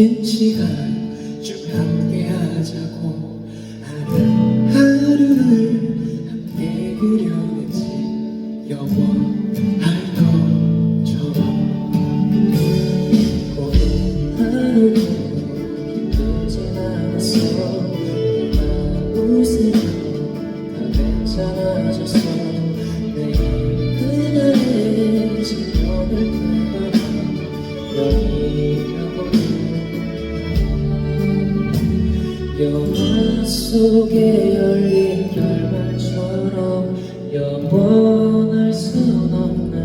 시간 쭉 함께 하자고 하루하루를 함께 그려냈지. 영원할 것처럼. 오늘 하루도 힘들진 않았어? 내가 웃으며 다 괜찮아졌어. 내일 그날의 시간을 따라 여기라고 영 속에 열린 결말처럼 영원할 순 없나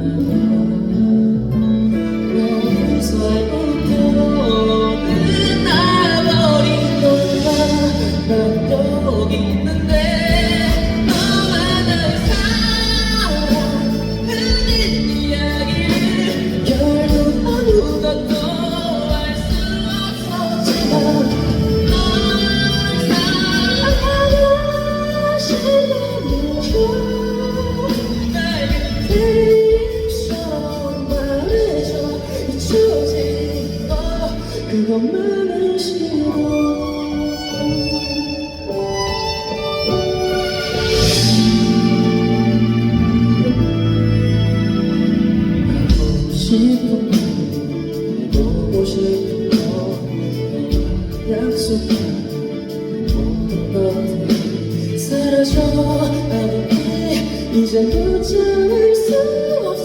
어디서 끝 사라져. 아무리 이제 붙잡을 수